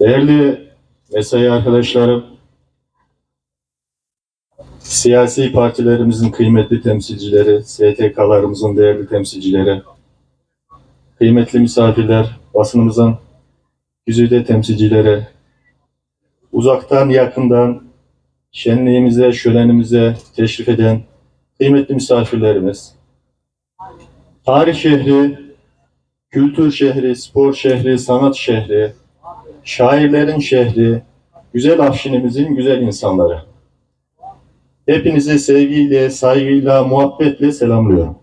Değerli mesai arkadaşlarım, siyasi partilerimizin kıymetli temsilcileri, STK'larımızın değerli temsilcileri, kıymetli misafirler, basınımızın güzide temsilcileri, uzaktan yakından şenliğimize, şölenimize teşrif eden kıymetli misafirlerimiz, tarih şehri, kültür şehri, spor şehri, sanat şehri, şairlerin şehri, güzel Afşinimizin güzel insanları. Hepinizi sevgiyle, saygıyla, muhabbetle selamlıyorum.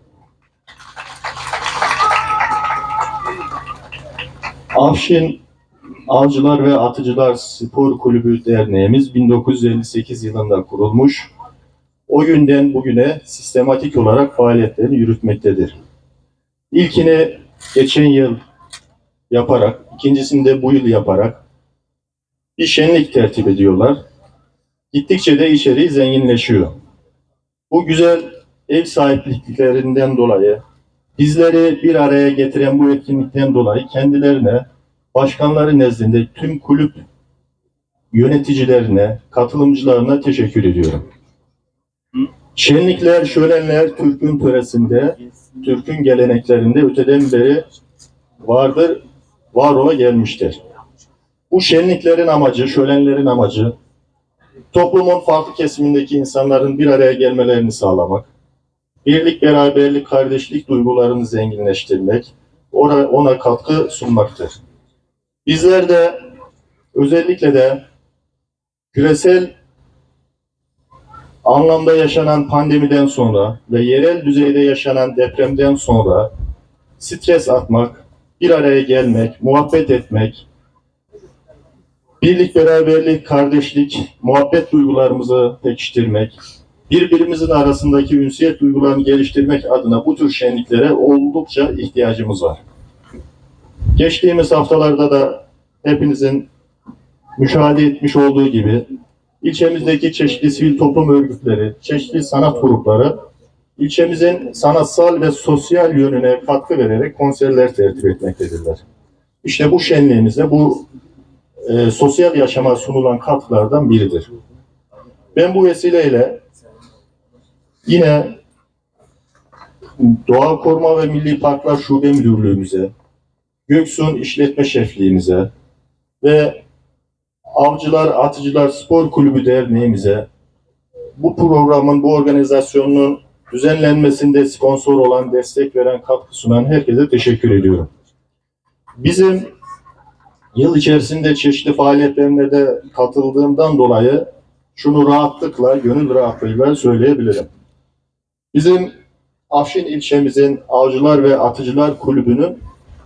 Afşin Avcılar ve Atıcılar Spor Kulübü Derneğimiz 1958 yılında kurulmuş. O günden bugüne sistematik olarak faaliyetlerini yürütmektedir. İlkini geçen yıl yaparak, ikincisini de bu yıl yaparak bir şenlik tertip ediyorlar. Gittikçe de içeriği zenginleşiyor. Bu güzel ev sahipliklerinden dolayı, bizleri bir araya getiren bu etkinlikten dolayı kendilerine, başkanları nezdinde tüm kulüp yöneticilerine, katılımcılarına teşekkür ediyorum. Şenlikler, şölenler Türk'ün töresinde, Türk'ün geleneklerinde öteden beri vardır, var ola gelmiştir. Bu şenliklerin amacı, şölenlerin amacı, toplumun farklı kesimindeki insanların bir araya gelmelerini sağlamak, birlik, beraberlik, kardeşlik duygularını zenginleştirmek, ona, ona katkı sunmaktır. Bizler de özellikle de küresel anlamda yaşanan pandemiden sonra ve yerel düzeyde yaşanan depremden sonra stres atmak, bir araya gelmek, muhabbet etmek, birlik, beraberlik, kardeşlik, muhabbet duygularımızı pekiştirmek, birbirimizin arasındaki ünsiyet duygularını geliştirmek adına bu tür şenliklere oldukça ihtiyacımız var. Geçtiğimiz haftalarda da hepinizin müşahede etmiş olduğu gibi ilçemizdeki çeşitli sivil toplum örgütleri, çeşitli sanat grupları ilçemizin sanatsal ve sosyal yönüne katkı vererek konserler tertip etmektedirler. İşte bu şenliğimizde bu e, sosyal yaşama sunulan katkılardan biridir. Ben bu vesileyle yine Doğa Koruma ve Milli Parklar Şube Müdürlüğümüze, Göksun İşletme Şefliğimize ve Avcılar Atıcılar Spor Kulübü Derneğimize bu programın, bu organizasyonun düzenlenmesinde sponsor olan, destek veren, katkı sunan herkese teşekkür ediyorum. Bizim yıl içerisinde çeşitli faaliyetlerine de katıldığımdan dolayı şunu rahatlıkla, gönül rahatlığıyla söyleyebilirim. Bizim Afşin ilçemizin Avcılar ve Atıcılar Kulübü'nün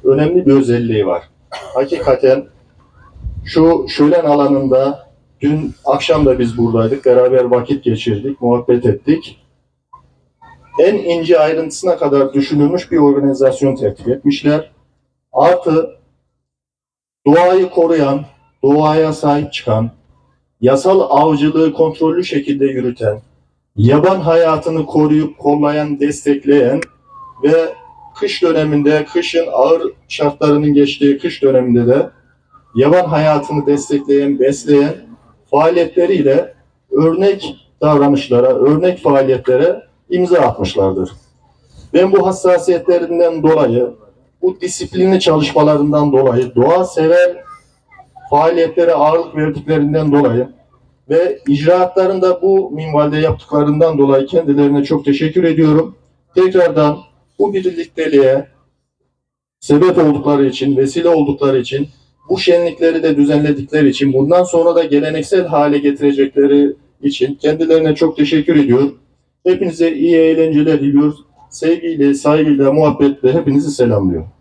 önemli bir özelliği var. Hakikaten şu şölen alanında dün akşam da biz buradaydık. Beraber vakit geçirdik, muhabbet ettik. En ince ayrıntısına kadar düşünülmüş bir organizasyon tertip etmişler. Artı doğayı koruyan, doğaya sahip çıkan, yasal avcılığı kontrollü şekilde yürüten, yaban hayatını koruyup kollayan, destekleyen ve kış döneminde, kışın ağır şartlarının geçtiği kış döneminde de yaban hayatını destekleyen, besleyen faaliyetleriyle örnek davranışlara, örnek faaliyetlere imza atmışlardır. Ben bu hassasiyetlerinden dolayı, bu disiplinli çalışmalarından dolayı, doğa sever faaliyetlere ağırlık verdiklerinden dolayı ve icraatlarında bu minvalde yaptıklarından dolayı kendilerine çok teşekkür ediyorum. Tekrardan bu birlikteliğe sebep oldukları için, vesile oldukları için, bu şenlikleri de düzenledikleri için, bundan sonra da geleneksel hale getirecekleri için kendilerine çok teşekkür ediyorum. Hepinize iyi eğlenceler diliyoruz. Sevgiyle, saygıyla, muhabbetle hepinizi selamlıyorum.